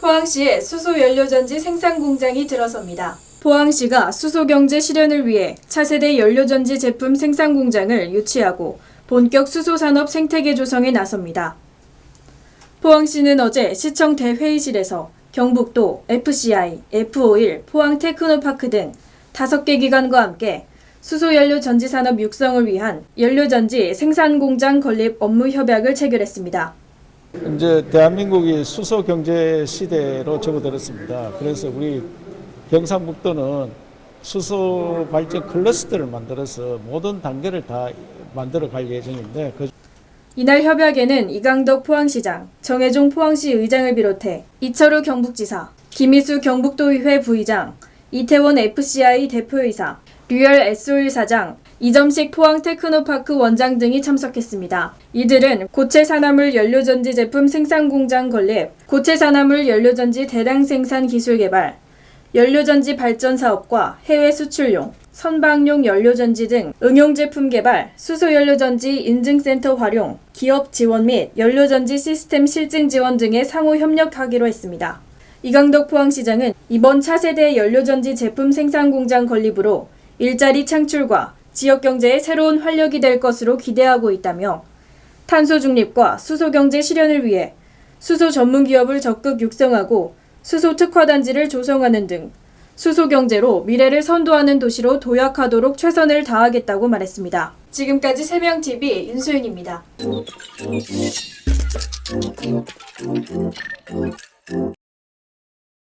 포항시에 수소연료전지 생산 공장이 들어섭니다. 포항시가 수소경제 실현을 위해 차세대 연료전지 제품 생산 공장을 유치하고 본격 수소산업 생태계 조성에 나섭니다. 포항시는 어제 시청 대회의실에서 경북도 FCI, F51, 포항 테크노파크 등 5개 기관과 함께 수소연료 전지 산업 육성을 위한 연료전지 생산 공장 건립 업무 협약을 체결했습니다. 이제 대한민국이 수소 경제 시대로 접어들었습니다. 그래서 우리 경상북도는 수소 발전 클러스터를 만들어서 모든 단계를 다 만들어 갈 예정인데 그 이날 협약에는 이강덕 포항시장, 정혜종 포항시 의장을 비롯해 이철우 경북지사, 김희수 경북도의회 부의장, 이태원 FCI 대표이사, 류열 S1 사장, 이점식 포항 테크노파크 원장 등이 참석했습니다. 이들은 고체 산화물 연료전지 제품 생산 공장 건립, 고체 산화물 연료전지 대량 생산 기술 개발, 연료전지 발전 사업과 해외 수출용, 선박용 연료전지 등 응용 제품 개발, 수소연료전지 인증센터 활용, 기업 지원 및 연료전지 시스템 실증 지원 등에 상호 협력하기로 했습니다. 이강덕 포항시장은 이번 차세대 연료전지 제품 생산 공장 건립으로 일자리 창출과 지역 경제에 새로운 활력이 될 것으로 기대하고 있다며 탄소 중립과 수소 경제 실현을 위해 수소 전문 기업을 적극 육성하고 수소 특화 단지를 조성하는 등 수소 경제로 미래를 선도하는 도시로 도약하도록 최선을 다하겠다고 말했습니다. 지금까지 세명 TV 윤소윤입니다.